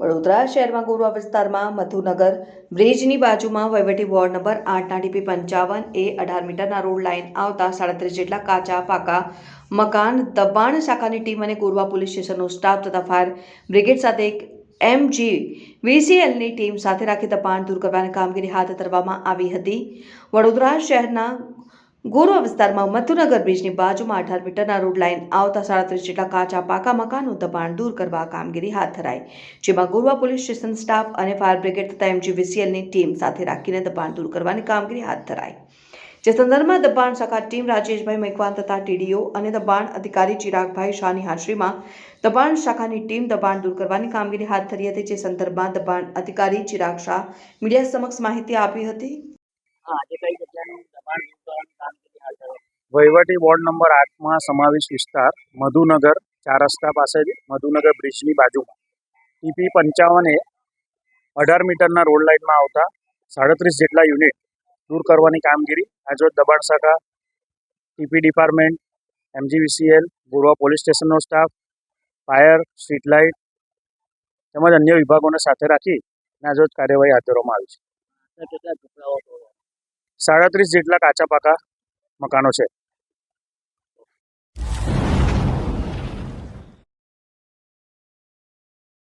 વડોદરા શહેરમાં ગોરવા વિસ્તારમાં મધુનગર બ્રિજની બાજુમાં વહીવટી વોર્ડ નંબર આઠના ડીપી પંચાવન એ અઢાર મીટરના રોડ લાઇન આવતા સાડત્રીસ જેટલા કાચા, પાકા મકાન દબાણ શાખાની ટીમ અને ગોરવા પોલીસ સ્ટેશનનો સ્ટાફ તથા ફાયર બ્રિગેડ સાથે એક એમજી વીસીએલની ટીમ સાથે રાખી દબાણ દૂર કરવાની કામગીરી હાથ ધરવામાં આવી હતી. વડોદરા શહેરના ગોરવા વિસ્તારમાં મથુનગર બ્રિજની બાજુમાં અઢાર મીટરના રોડ લાઇન આવતા સાડત્રીસ જેટલા કાચા પાકા મકાનનું દબાણ દૂર કરવા કામગીરી હાથ ધરાઈ. જેમાં ગોરવા પોલીસ સ્ટેશન સ્ટાફ અને ફાયર બ્રિગેડ તથા એમજીવીસીએલની ટીમ સાથે રાખીને દબાણ દૂર કરવાની કામગીરી હાથ ધરાઈ. જે સંદર્ભમાં દબાણ શાખા ટીમ રાજેશભાઈ મેઘવાન તથા ટીડીઓ અને દબાણ અધિકારી ચિરાગભાઈ શાહની હાજરીમાં દબાણ શાખાની ટીમ દબાણ દૂર કરવાની કામગીરી હાથ ધરી હતી, જે સંદર્ભમાં દબાણ અધિકારી ચિરાગ શાહ મીડિયા સમક્ષ માહિતી આપી હતી હા આજે કઈ જગ્યાનું દબાણ દૂર કરવાની કામગીરી હાથ ધરાઈ વહીવટી વોર્ડ નંબર આઠમાં સમાવેશ વિસ્તાર મધુનગર ચાર રસ્તા પાસે મધુનગર બ્રિજની બાજુમાં. ટીપી પંચાવન એ અઢાર મીટરના રોડ લાઇનમાં આવતા સાડત્રીસ જેટલા યુનિટ દૂર કરવાની કામગીરી. આજરોજ દબાણ શાખા TP department MGVCL Gorwa police સ્ટેશનનો staff fire street light તેમજ અન્ય વિભાગોને સાથે રાખી આજરોજ કાર્યવાહી હાથ ધરવામાં આવી છે. સાડત્રીસ જેટલા કાચા પાકા મકાનો છે.